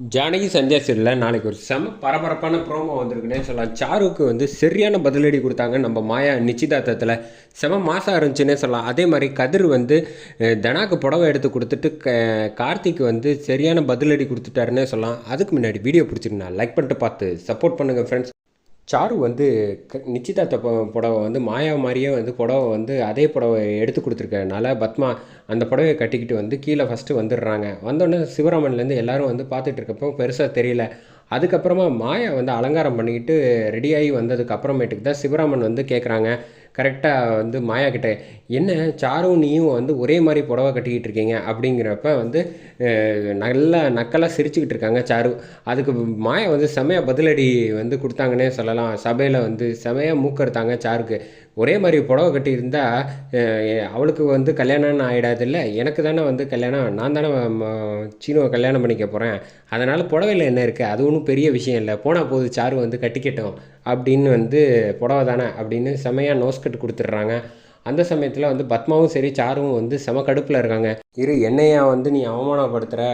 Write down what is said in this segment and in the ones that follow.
ஜானகி சந்தியா சீரியலில் நாளைக்கு ஒரு செம பரபரப்பான ப்ரோமோ வந்திருக்குன்னே சொல்லலாம். சாருக்கு வந்து சரியான பதிலடி கொடுத்தாங்க நம்ம மாயா நிச்சயதார்த்தத்தில் செம மாதம் இருந்துச்சுன்னே சொல்லலாம். அதே மாதிரி கதிர் வந்து தனாக்கு புடவை எடுத்து கொடுத்துட்டு க கார்த்திக்கு வந்து சரியான பதிலடி கொடுத்துட்டாருன்னே சொல்லலாம். அதுக்கு முன்னாடி வீடியோ பிடிச்சிருந்தா லைக் பண்ணிட்டு பார்த்து சப்போர்ட் பண்ணுங்கள் ஃப்ரெண்ட்ஸ் சாரு வந்து க நிச்சயதார்த்த புடவை வந்து மாயா மாதிரியே வந்து புடவை வந்து அதே புடவை எடுத்து கொடுத்துருக்கனால பத்மா அந்த புடவையை கட்டிக்கிட்டு வந்து கீழே ஃபஸ்ட்டு வந்துடுறாங்க. வந்தோடனே சிவராமன்லேருந்து எல்லாரும் வந்து பார்த்துட்டு இருக்கப்போ பெருசாக தெரியல. அதுக்கப்புறமா மாயா வந்து அலங்காரம் பண்ணிக்கிட்டு ரெடியாகி வந்ததுக்கு அப்புறமேட்டுக்கு தான் சிவராமன் வந்து கேட்குறாங்க கரெக்டாக வந்து மாயா கிட்ட என்ன சாரும் நீயும் வந்து ஒரே மாதிரி புடவை கட்டிக்கிட்டு இருக்கீங்க? அப்படிங்கிறப்ப வந்து நல்லா நக்கலாக சிரிச்சுக்கிட்டு இருக்காங்க சாரு. அதுக்கு மாயா வந்து செமையாக பதிலடி வந்து கொடுத்தாங்கன்னே சொல்லலாம். சபையில் வந்து செமையாக மூக்கறுத்தாங்க சாருக்கு. ஒரே மாதிரி புடவை கட்டியிருந்தா அவளுக்கு வந்து கல்யாணம்னு ஆகிடாது இல்லை எனக்கு தானே வந்து கல்யாணம். நான் தானே சீனுவை கல்யாணம் பண்ணிக்க போகிறேன் அதனால் புடவையில் என்ன இருக்குது அது ஒன்றும் பெரிய விஷயம் இல்லை. போனால் போது சாரு வந்து கட்டிக்கட்டும். அப்படின்னு வந்து புடவை தானே அப்படின்னு செமையாக நோஸ்கட் கொடுத்துட்றாங்க. அந்த சமயத்தில் வந்து பத்மாவும் சரி சாருவும் வந்து செம கடுப்பில் இருக்காங்க. இரு என்னையா வந்து நீ அவமானப்படுத்துகிற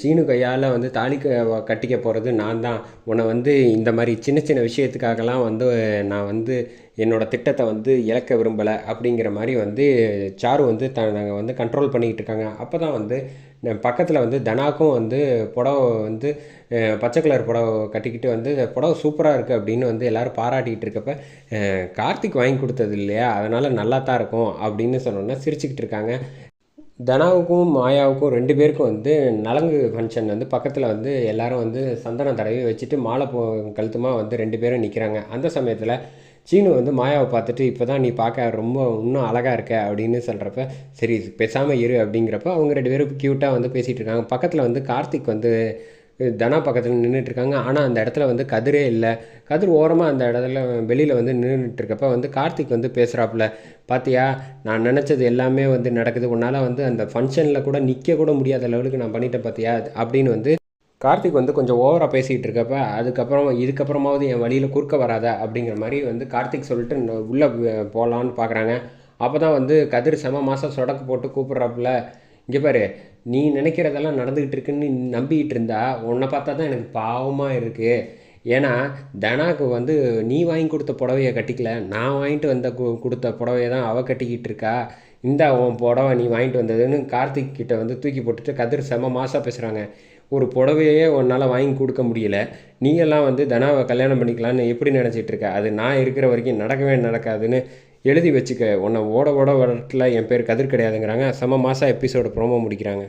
சீனு கையால் வந்து தாலி கட்டிக்க போகிறது நான் தான். உன்னை வந்து இந்த மாதிரி சின்ன சின்ன விஷயத்துக்காகலாம் வந்து நான் வந்து என்னோடய திட்டத்தை வந்து இழக்க விரும்பலை அப்படிங்கிற மாதிரி வந்து சாரு வந்து த நாங்கள் வந்து கண்ட்ரோல் பண்ணிக்கிட்டு இருக்காங்க. அப்போ தான் வந்து பக்கத்தில் வந்து தனாக்கும் வந்து புடவை வந்து பச்சை கலர் புடவை கட்டிக்கிட்டு வந்து புடவை சூப்பராக இருக்குது அப்படின்னு வந்து எல்லோரும் பாராட்டிகிட்டு இருக்கப்ப கார்த்திக் வாங்கி கொடுத்தது இல்லையா? அதனால் நல்லா தான் இருக்கும் அப்படின்னு சொன்னோன்னா சிரிச்சுக்கிட்டு இருக்காங்க. தனாவுக்கும் மாயாவுக்கும் ரெண்டு பேருக்கும் வந்து நலங்கு ஃபங்க்ஷன் வந்து பக்கத்தில் வந்து எல்லோரும் வந்து சந்தனம் தடவி வச்சுட்டு மாலை போ கழுத்துமாக வந்து ரெண்டு பேரும் நிற்கிறாங்க அந்த சமயத்தில் சீனு வந்து மாயாவை பார்த்துட்டு இப்போ தான் நீ பார்க்க ரொம்ப இன்னும் அழகாக இருக்க அப்படின்னு சொல்கிறப்ப சரி பேசாமல் இரு அப்படிங்கிறப்ப அவங்க ரெண்டு பேரும் க்யூட்டாக வந்து பேசிகிட்டு இருக்காங்க. பக்கத்தில் வந்து கார்த்திக் வந்து தனா பக்கத்தில் நின்றுட்டு இருக்காங்க. ஆனால் அந்த இடத்துல வந்து கதிரே இல்லை. கதிர் ஓரமாக அந்த இடத்துல வெளியில் வந்து நின்றுட்டு இருக்கப்ப வந்து கார்த்திக் வந்து பேசுகிறாப்புல பார்த்தியா நான் நினச்சது எல்லாமே வந்து நடக்குது. உன்னால் வந்து அந்த ஃபங்க்ஷனில் கூட நிற்க கூட முடியாத லெவலுக்கு நான் பண்ணிட்டேன் பார்த்தியா அப்படின்னு வந்து கார்த்திக் வந்து கொஞ்சம் ஓவராக பேசிகிட்டு இருக்கப்ப அதுக்கப்புறம் இதுக்கப்புறமாவது என் வழியில் குறுக்க வராத அப்படிங்கிற மாதிரி வந்து கார்த்திக் சொல்லிட்டு உள்ளே போகலான்னு பார்க்குறாங்க அப்போ தான் வந்து கதிர் செம மாதம் சொடக்கு போட்டு கூப்பிட்றாப்புல இங்கே பாரு நீ நினைக்கிறதெல்லாம் நடந்துக்கிட்டு இருக்குன்னு நம்பிக்கிட்டு இருந்தா உன்னை பார்த்தா தான் எனக்கு பாவமாக இருக்குது ஏன்னா தனாக்கு வந்து நீ வாங்கி கொடுத்த புடவைய கட்டிக்கல நான் வாங்கிட்டு வந்த கு கொடுத்த புடவைய தான் அவள் கட்டிக்கிட்டு இருக்கா. இந்த உன் புடவை நீ வாங்கிட்டு வந்ததுன்னு கார்த்திக் கிட்ட வந்து தூக்கி போட்டுட்டு கதிர் செம மாதம் பேசுகிறாங்க ஒரு புடவையே உன்னால் வாங்கி கொடுக்க முடியல. நீ எல்லாம் வந்து தனாவை கல்யாணம் பண்ணிக்கலான்னு எப்படி நினச்சிட்டு இருக்க? அது நான் இருக்கிற வரைக்கும் நடக்கவே நடக்காதுன்னு எழுதி வச்சுக்க. உன்னை ஓட ஓட வரட்டில் என் பேர் கதிர் கிடையாதுங்கிறாங்க. செம மாதம் எபிசோடு ப்ரோமோ முடிக்கிறாங்க.